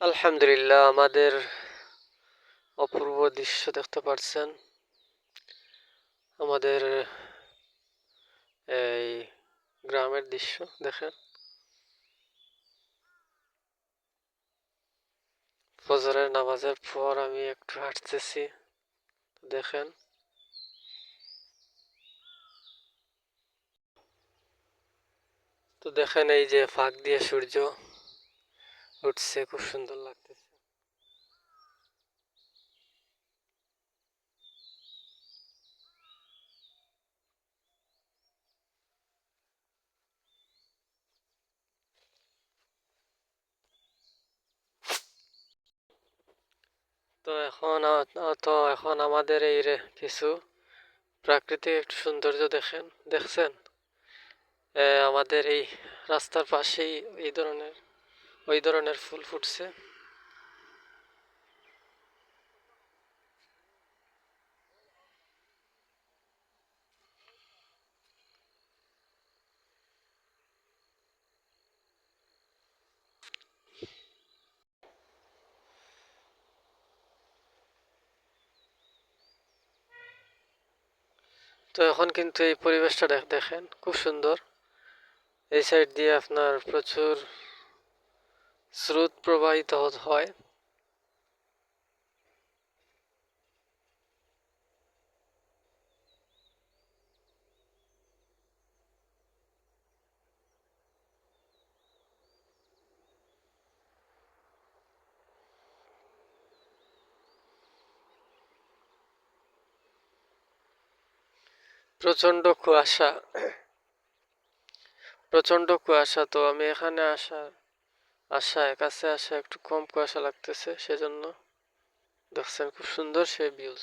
আলহামদুলিল্লাহ, আমাদের অপূর্ব দৃশ্য দেখতে পাচ্ছেন আমাদের এই গ্রামের দৃশ্য, দেখেন। ফজরের নামাজের পর আমি একটু হাঁটতেছি, দেখেন। তো দেখেন এই যে ফাঁক দিয়ে সূর্য। উঠছে, খুব সুন্দর লাগতেছে। তো এখন তো এখন আমাদের এই রে, কিছু প্রাকৃতিক একটু সৌন্দর্য দেখেন, দেখছেন? আমাদের এই রাস্তার পাশেই এই ধরনের ওই ধরনের ফুল ফুটছে। তো এখন কিন্তু এই পরিবেশটা দেখেন, খুব সুন্দর। এই সাইড দিয়ে আপনার প্রচুর স্রোত প্রবাহিত হয়। প্রচণ্ড কুয়াশা। প্রচণ্ড কুয়াশা তো আমি এখানে আসা আসায় কাছে আসা একটু কম কুয়াশা লাগতেছে সেজন্য দেখছেন খুব সুন্দর সে ভিউজ